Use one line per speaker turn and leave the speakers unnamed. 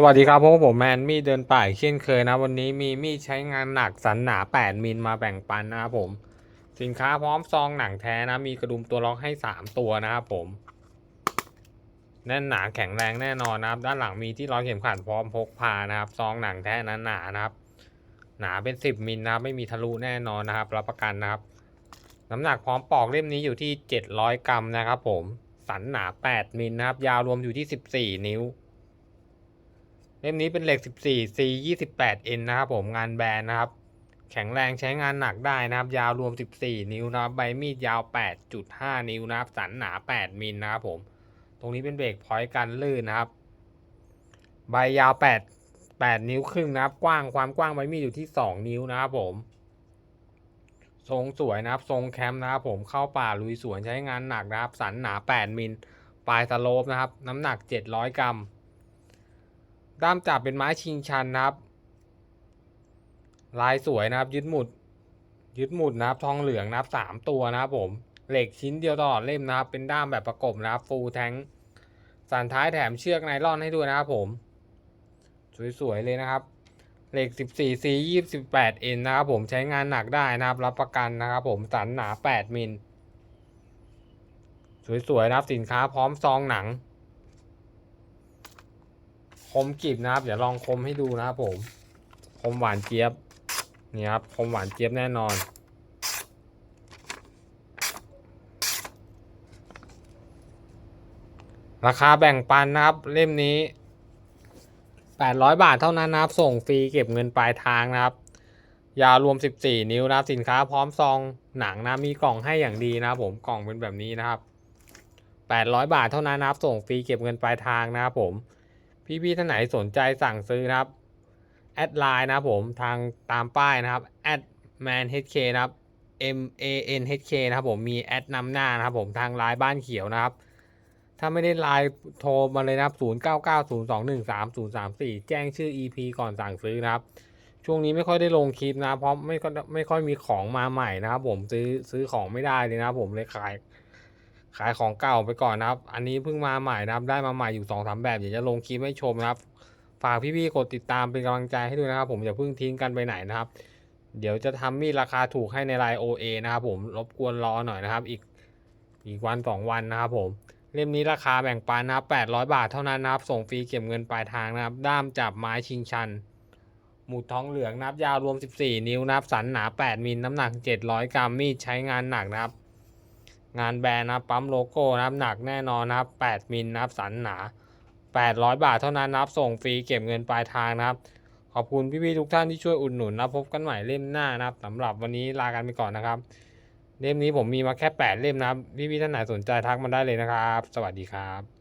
สวัสดีครับพวกผมแมนมีดเดินป่าอีกเช่นเคยนะ วันนี้มีมีดใช้งานหนักสันหนา 8 มิลมาแบ่งปันนะครับผม สินค้าพร้อมซองหนังแท้นะ มีกระดุมตัวล็อกให้ 3 ตัวนะครับผม แน่นหนาแข็งแรงแน่นอนนะครับ ด้านหลังมีที่ร้อยเข็มขัดพร้อมพกพานะครับ ซองหนังแท้นั้นหนานะครับ หนาเป็น 10 มิลนะครับไม่มีทะลุแน่นอนนะครับรับประกันนะครับ น้ำหนักพร้อมปอกเล่มนี้อยู่ที่ 700 กรัมนะครับ ผม สันหนา 8 มิลนะครับ ยาวรวมอยู่ที่ 14 นิ้ว เล่มนี้เป็นเหล็ก 14 C 28 N นะครับผมงานแบรนด์นะครับ แข็งแรงใช้งานหนักได้นะครับ ยาวรวม 14 นิ้วนะครับใบมีดยาว 8.5 นิ้วนะครับ สันหนา 8 มิลนะครับผม ตรงนี้เป็นเบรกพอยต์กันลื่นนะครับ ใบยาว 8 8 นิ้วครึ่งนะครับ กว้างความกว้างใบมีดอยู่ที่ 2 นิ้วนะครับผม ทรงสวยนะครับ ทรงแคมป์นะครับผมเข้าป่าลุยสวนใช้งานหนักนะครับ สันหนา 8 มิลปลายสโลปนะครับ น้ำหนัก 700 กรัม ด้ามจับเป็นไม้ชิงชันนะครับ ลายสวยนะครับ ยึดหมุด ยึดหมุดนะครับ ทองเหลืองนะครับสามตัวนะครับผม เหล็กชิ้นเดียวตลอดเล่มนะครับ เป็นด้ามแบบประกบนะครับ ฟูลแทงสันท้ายแถมเชือกไนล่อนให้ด้วยนะครับผม สวยๆเลยนะครับ เหล็ก 14 C 28 N นะครับผมใช้งานหนักได้นะครับ รับประกันนะครับผม สันหนา 8 มิล สวยๆนะครับ สินค้าพร้อมซองหนัง คมกริบนะครับ เดี๋ยวลองคมให้ดูนะครับผมคมหวานเจี๊ยบนี่ครับคมหวานเจี๊ยบแน่นอน ราคาแบ่งปันนะครับเล่มนี้ 800 บาทเท่านั้นนะครับ ส่งฟรีเก็บเงินปลายทางนะครับ ยาวรวม 14 นิ้วนะครับ สินค้าพร้อมซองหนังนะมีกล่องให้อย่างดีนะครับผมกล่องเป็นแบบนี้นะครับ 800 บาทเท่านั้นนะครับ ส่งฟรีเก็บเงินปลายทางนะครับผม พี่ๆท่านไหนสนใจสั่งซื้อนะครับ แอดไลน์นะครับผมทางตามป้ายนะครับ at man hk นะครับ m a n h k นะครับผมมีแอดนำหน้านะครับผมทางไลน์บ้านเขียวนะครับ ถ้าไม่ได้ไลน์โทรมาเลยนะครับ 0 9 9 0 2 1 3 0 3 4 แจ้งชื่อ EP ก่อนสั่งซื้อนะครับ ช่วงนี้ไม่ค่อยได้ลงคลิปนะ เพราะไม่ค่อยไม่ค่อยมีของมาใหม่นะครับผมซื้อซื้อของไม่ได้เลยนะครับผมเลยขาย ขายของเก่าไปก่อนนะครับ อันนี้เพิ่งมาใหม่นะครับ ได้มาใหม่อยู่สองสามแบบ เดี๋ยวจะลงคลิปให้ชมนะครับ ฝากพี่ๆกดติดตามเป็นกำลังใจให้ด้วยนะครับ ผมอย่าเพิ่งทิ้งกันไปไหนนะครับ เดี๋ยวจะทำมีดราคาถูกให้ในไลน์ OA นะครับผม รบกวนรอหน่อยนะครับ อีกอีกวันสองวันนะครับผม เล่มนี้ราคาแบ่งปันนะครับ800บาทเท่านั้นนะครับ ส่งฟรีเก็บเงินปลายทางนะครับ ด้ามจับไม้ชิงชัน หมุดทองเหลืองนับยาวรวม 14 นิ้วนับสันหนา 8มิลน้ำหนัก 700 กรัมมีดใช้งานหนักนะครับ งานแบรนด์นะปั๊มโลโก้นะครับหนักแน่นอนนะครับ 8 มิลนะครับสันหนา 800 บาทเท่านั้นนะครับส่งฟรีเก็บเงินปลายทางนะครับ ขอบคุณพี่ๆทุกท่านที่ช่วยอุดหนุนนะพบกันใหม่เล่มหน้านะครับสำหรับวันนี้ลากันไปก่อนนะครับ เล่มนี้ผมมีมาแค่ 8 เล่มนะครับพี่ๆท่านไหนสนใจทักมาได้เลยนะครับ สวัสดีครับ